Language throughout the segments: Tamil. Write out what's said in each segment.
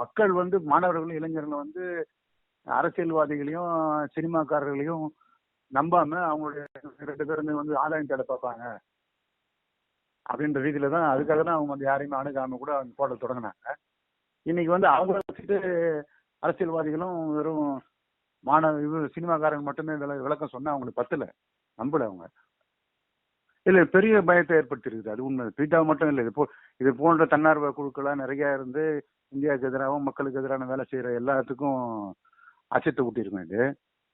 மக்கள் வந்து மாணவர்களும் இளைஞர்களும் வந்து அரசியல்வாதிகளையும் சினிமாக்காரர்களையும் நம்பாம அவங்களுடைய ரெண்டு பேருமே வந்து ஆதாயம் தேட பார்ப்பாங்க. அப்படின்ற ரீதியில தான் அதுக்காக தான் அவங்க வந்து யாரையுமே அணுகாம கூட அந்த போட தொடங்கினாங்க. இன்னைக்கு வந்து அவங்கள வச்சுட்டு அரசியல்வாதிகளும் வெறும் மாணவ இது சினிமாக்காரங்க மட்டுமே விளக்கம் சொன்னா அவங்களுக்கு பத்தல. நம்பல அவங்க. இல்ல பெரிய பயத்தை ஏற்படுத்திருக்குது அது உண்மை. பீட்டா மட்டும் இல்லை இது போ இது போன்ற தன்னார்வ குழுக்கள்லாம் நிறைய இருந்து இந்தியாவுக்கு எதிராகவும் மக்களுக்கு எதிரான வேலை செய்யற எல்லாத்துக்கும் அச்சத்தை ஊட்டியிருக்கும் இது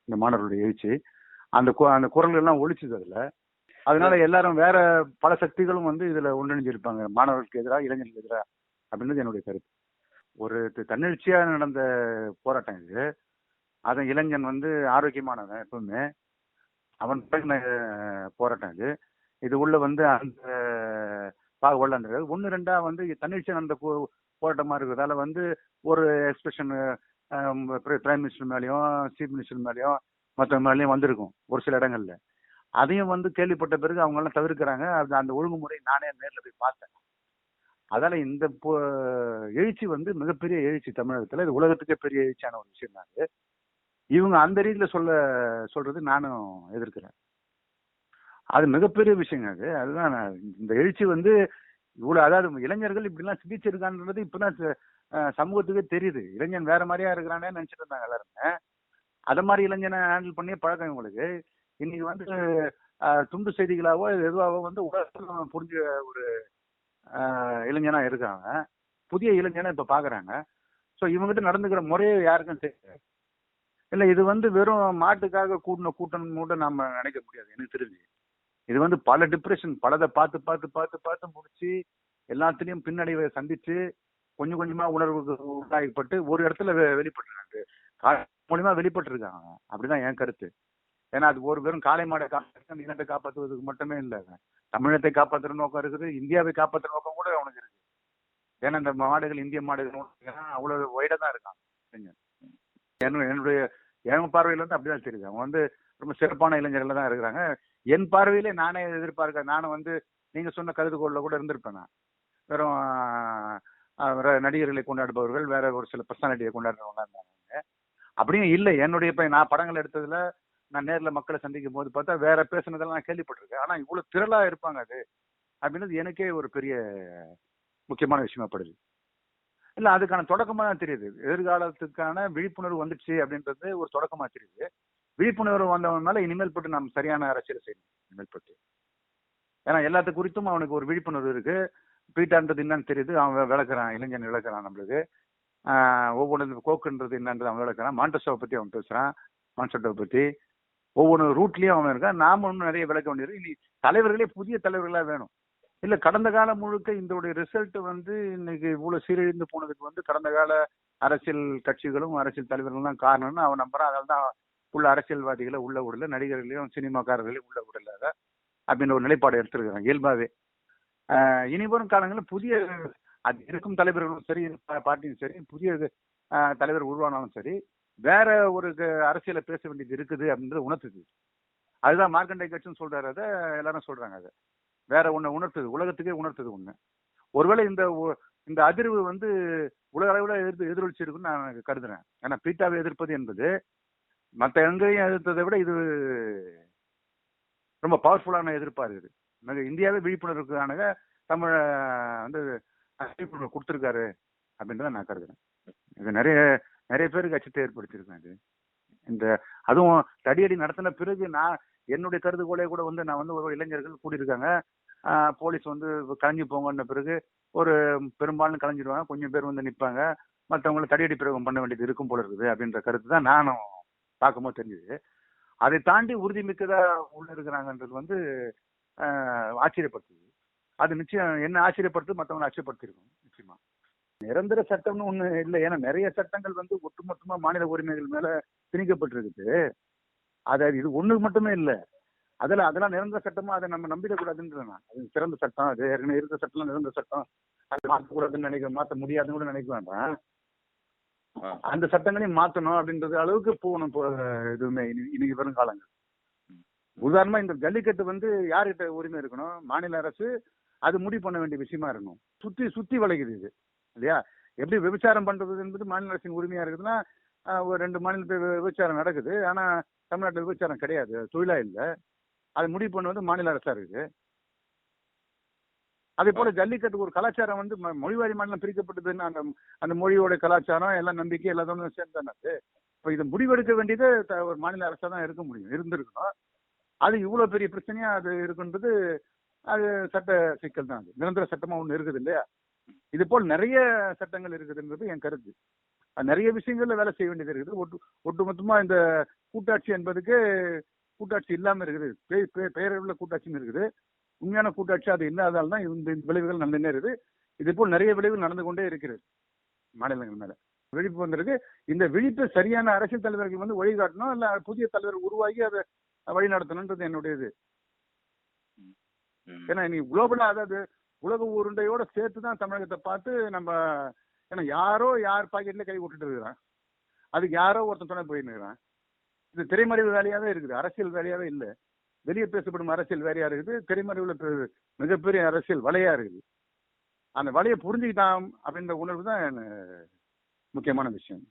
இந்த மாணவர்களுடைய எழுச்சி. அந்த அந்த குரல் எல்லாம் ஒழிச்சுது அதுல. அதனால எல்லாரும் வேற பல சக்திகளும் வந்து இதுல ஒன்றிணைஞ்சிருப்பாங்க. மாணவர்களுக்கு எதிராக இளைஞர்களுக்கு எதிராக அப்படின்றது என்னுடைய கருத்து. ஒரு தன்னெழுச்சியா நடந்த போராட்டம் இது. அதன் இளைஞன் வந்து ஆரோக்கியமானவன் எப்பவுமே. அவன் போராட்டம் இது. இது உள்ள வந்து அந்த பாகுபடலான்றது ஒன்று ரெண்டா வந்து தன்னிச்சை நடந்த போராட்டமாக இருக்கிறதால வந்து ஒரு எக்ஸ்பிரஷன் பிரைம் மினிஸ்டர் மேலேயும் சீஃப் மினிஸ்டர் மேலேயும் மற்ற மேலேயும் வந்திருக்கும் ஒரு சில இடங்கள்ல. அதையும் வந்து கேள்விப்பட்ட பிறகு அவங்க எல்லாம் தவிர்க்கிறாங்க. அது அந்த ஒழுங்குமுறை நானே நேரில் போய் பார்த்தேன். அதால இந்த போ- எழுச்சி வந்து மிகப்பெரிய எழுச்சி தமிழகத்துல. இது உலகத்துக்கே பெரிய எழுச்சியான ஒரு விஷயம் தான் இவங்க அந்த ரீதியில சொல்ல சொல்றது நானும் எதிர்க்கிறேன். அது மிகப்பெரிய விஷயங்க அது. அதுதான் நான் இந்த எழுச்சி வந்து இவ்வளவு அதாவது இளைஞர்கள் இப்படிலாம் ஸ்பீச் இப்பதான் ச- சமூகத்துக்கே தெரியுது. இளைஞன் வேற மாதிரியா இருக்கிறானே நினைச்சிட்டு இருந்தாங்க எல்லாருமே. அதை மாதிரி இளைஞனை ஹேண்டில் பண்ணி பழக்கம் இவங்களுக்கு. இன்னைக்கு வந்து துண்டு செய்திகளாவோ எதுவாகவோ வந்து உலகத்துல புரிஞ்ச ஒரு இளைஞனா இருக்காங்க. புதிய இளைஞனை இப்ப பாக்குறாங்க. ஸோ இவங்ககிட்ட நடந்துக்கிற முறையே யாருக்கும் தெரியாது. இல்லை இது வந்து வெறும் மாட்டுக்காக கூட்டின கூட்டம் கூட நம்ம நினைக்க முடியாது எனக்கு தெரிஞ்சு. இது வந்து பல டிப்ரெஷன் பலதை பார்த்து பார்த்து பார்த்து பார்த்து முடிச்சு எல்லாத்துலயும் பின்னடைவை சந்திச்சு கொஞ்சம் கொஞ்சமா உணர்வுக்கு உண்டாகப்பட்டு ஒரு இடத்துல வெ- மூலியமா வெளிப்பட்டிருக்காங்க. அப்படிதான் என் கருத்து. ஏன்னா அது ஒரு வெறும் காளை மாடை காப்பாற்ற இனத்தை காப்பாற்றுவதுக்கு மட்டுமே இல்லை. தமிழத்தை காப்பாற்றுற நோக்கம் இருக்குது. இந்தியாவை காப்பாற்றுற நோக்கம் கூட அவனுக்கு இருக்கு. ஏன்னா இந்த மாடுகள் இந்திய மாடுகள் அவ்வளவு ஒய்டா தான் இருக்கான் என்னுடைய என் பார்வையில வந்து அப்படிதான் தெரியுது. அவங்க வந்து ரொம்ப சிறப்பான இளைஞர்கள் தான் இருக்கிறாங்க. என் பார்வையிலே நானே எதிர்பார்க்க நானும் வந்து நீங்க சொன்ன கருதுகோள்ல கூட இருந்திருப்பேன் நான். வெறும் நடிகர்களை கொண்டாடுபவர்கள் வேற ஒரு சில பர்சனாலிட்டியை கொண்டாடுறவங்க இருந்தாங்க அப்படியும் இல்லை. என்னுடைய இப்போ நான் படங்கள் எடுத்ததுல நான் நேர்ல மக்களை சந்திக்கும் போது பார்த்தா வேற பேசுனதெல்லாம் நான் கேள்விப்பட்டிருக்கேன். ஆனா இவ்வளவு திரளா இருப்பாங்க அது அப்படின்றது எனக்கே ஒரு பெரிய முக்கியமான விஷயமா படுது. இல்ல அதுக்கான தொடக்கமா தான் தெரியுது. எதிர்காலத்துக்கான விழிப்புணர்வு வந்துடுச்சு அப்படின்றது ஒரு தொடக்கமா தெரியுது. விழிப்புணர்வு வந்தவனால இனிமேல் பட்டு நாம் சரியான அரசியல் செய்யணும். இனிமேல் பட்டு. ஏன்னா எல்லாத்து குறித்தும் அவனுக்கு ஒரு விழிப்புணர்வு இருக்கு. பீட்டான்றது என்னன்னு தெரியுது. அவன் விளக்குறான். இளைஞன் விளக்குறான் நம்மளுக்கு. ஒவ்வொன்று கோக்குன்றது என்னன்றது அவன் விளக்குறான். மாண்டசோவை பத்தி அவன் பேசுறான். மான்செட்டோவை பத்தி. ஒவ்வொரு ரூட்லயும் அவன் இருக்கான். நாம இன்னும் நிறைய விளக்க வேண்டியது இனி தலைவர்களே புதிய தலைவர்களா வேணும். இல்ல கடந்த காலம் முழுக்க இதோடைய ரிசல்ட் வந்து இன்னைக்கு இவ்வளவு சீரழிந்து போனதுக்கு வந்து கடந்த கால அரசியல் கட்சிகளும் அரசியல் தலைவர்களும் தான் காரணம்னு அவன் நம்புறான். அதனால தான் உள்ள அரசியல்வாதிகளை உள்ள விடல நடிகர்களையும் சினிமாக்காரர்களையும் உள்ள விடல அப்படின்னு ஒரு நிலைப்பாடு எடுத்திருக்கிறாங்க இயல்பாவே. இனி வரும் காலங்களில் புதிய அது இருக்கும் தலைவர்களும் சரி பார்ட்டியும் சரி புதிய தலைவர் உருவானாலும் சரி வேற ஒரு அரசியலை பேச வேண்டியது இருக்குது அப்படின்றது உணர்த்துது. அதுதான் மார்க்கண்டை கட்சின்னு சொல்றாரு அதை எல்லாரும் சொல்றாங்க அதை. வேற ஒன்று உணர்த்துது உலகத்துக்கே உணர்த்துது ஒண்ணு. ஒருவேளை இந்த இந்த அதிர்வு வந்து உலக அளவில் எதிர்த்து எதிரொலிச்சிருக்குன்னு நான் கருதுறேன். ஏன்னா பீட்டாவை எதிர்ப்பது என்பது மற்ற எங்கேயும் எதிர்த்ததை விட இது ரொம்ப பவர்ஃபுல்லான எதிர்ப்பாக இருக்குது மிக இந்தியாவே விழிப்புணர்வுக்கானக தமிழ வந்து விழிப்புணர்வு கொடுத்துருக்காரு அப்படின்றத நான் கருதுறேன். இது நிறைய நிறைய பேருக்கு அச்சத்தை ஏற்படுத்தியிருக்கேன் இது. இந்த அதுவும் தடியடி நடத்தின பிறகு நான் என்னுடைய கருதுகோளே கூட வந்து நான் வந்து ஒரு இளைஞர்கள் கூடியிருக்காங்க. போலீஸ் வந்து கலைஞ்சு போங்கன்ன பிறகு ஒரு பெரும்பாலும் கலைஞ்சிடுவாங்க. கொஞ்சம் பேர் வந்து நிற்பாங்க மற்றவங்களை தடியடி பிரயோகம் பண்ண வேண்டியது இருக்கும் போல இருக்குது அப்படின்ற கருத்து தான் நானும் பார்க்கும்போது தெரிஞ்சுது. அதை தாண்டி உறுதிமிக்கதா உள்ள இருக்கிறாங்கன்றது வந்து ஆச்சரியப்படுத்துது. அது நிச்சயம் என்ன ஆச்சரியப்படுத்து மற்றவங்களை ஆச்சரியப்படுத்திருக்கும் நிச்சயமா. நிரந்தர சட்டம்னு ஒண்ணு இல்லை. ஏன்னா நிறைய சட்டங்கள் வந்து ஒட்டுமொத்தமா மாநில உரிமைகள் மேல திணிக்கப்பட்டிருக்குது. அது இது ஒண்ணு மட்டுமே இல்லை. அதில் அதெல்லாம் நிரந்தர சட்டமா அதை நம்ம நம்பிடக்கூடாதுன்றது நான் அது சிறந்த சட்டம். அது ஏற்கனவே இருந்த சட்டம் நிரந்தர சட்டம். அதை மாற்றக்கூடாதுன்னு நினைக்க மாற்ற முடியாதுன்னு கூட நினைக்க வேண்டாம். அந்த சட்டங்களையும் மாத்தணும் அப்படின்றது அளவுக்கு போகணும் இதுவுமே இனி- இன்னைக்கு வரும் காலங்கள் உதாரணமா இந்த ஜல்லிக்கட்டு வந்து யார்கிட்ட உரிமை இருக்கணும்? மாநில அரசு அது முடிவு பண்ண வேண்டிய விஷயமா இருக்கணும். சுத்தி சுத்தி வளைக்குது இது. இல்லையா? எப்படி விபச்சாரம் பண்றது என்பது மாநில அரசின் உரிமையா இருக்குதுன்னா ஒரு ரெண்டு மாநிலத்தில் விபச்சாரம் நடக்குது. ஆனா தமிழ்நாட்டில் விபச்சாரம் கிடையாது. தொழிலா இல்லை. அது முடிவு பண்ணுவது மாநில அரசா இருக்குது. அதே போல ஜல்லிக்கட்டு ஒரு கலாச்சாரம் வந்து மொழிவாரி மாநிலம் பிரிக்கப்பட்டதுன்னு அந்த அந்த மொழியோட கலாச்சாரம் எல்லாம் நம்பிக்கை எல்லாத்தோட சேர்ந்தானே அது? இப்போ இது முடிவெடுக்க வேண்டியது ஒரு மாநில அரசா தான் இருக்க முடியும் இருந்திருக்கணும். அது இவ்வளவு பெரிய பிரச்சனையா அது இருக்குன்றது அது சட்ட சிக்கல் தான் அது. நிரந்தர சட்டமா ஒண்ணு இருக்குது இல்லையா? இது போல் நிறைய சட்டங்கள் இருக்குதுன்றது என் கருத்து. அது நிறைய விஷயங்கள்ல வேலை செய்ய வேண்டியது இருக்குது. ஒட்டு ஒட்டுமொத்தமா இந்த கூட்டாட்சி என்பதுக்கு கூட்டாட்சி இல்லாம இருக்குது. பெயரளவுல கூட்டாட்சின்னு இருக்குது. உண்மையான கூட்டாட்சி அது இல்லாதால் தான் இந்த விளைவுகள் நடந்துட்டே இருக்குது இது போல் நிறைய விளைவுகள் நடந்து கொண்டே இருக்கிறது மாநிலங்கள் மேல. விழிப்பு வந்திருக்கு. இந்த விழிப்பு சரியான அரசியல் தலைவர்கள் வந்து வழிகாட்டணும் இல்ல புதிய தலைவர் உருவாகி அதை வழி நடத்தணுன்றது என்னுடைய இது. ஏன்னா நீ குளோபலா அதாவது உலக உருண்டையோட சேர்த்து தான் தமிழகத்தை பார்த்து நம்ம ஏன்னா யாரோ யார் பாக்கெட்ல கை விட்டுட்டு இருக்கிறான். அதுக்கு யாரோ ஒருத்தன் துணை போயின்னு இருக்கிறான். இது திரைமறைவு வேலையாவே இருக்குது. அரசியல் வேலையாவே இல்லை. வெளியே பேசப்படும் அரசியல் வேறையா இருக்குது? திரைமறைவுல மிகப்பெரிய அரசியல் வலையா இருக்குது. அந்த வலையை புரிஞ்சுக்கிட்டான் அப்படின்ற உணர்வு தான் எனக்கு முக்கியமான விஷயம்.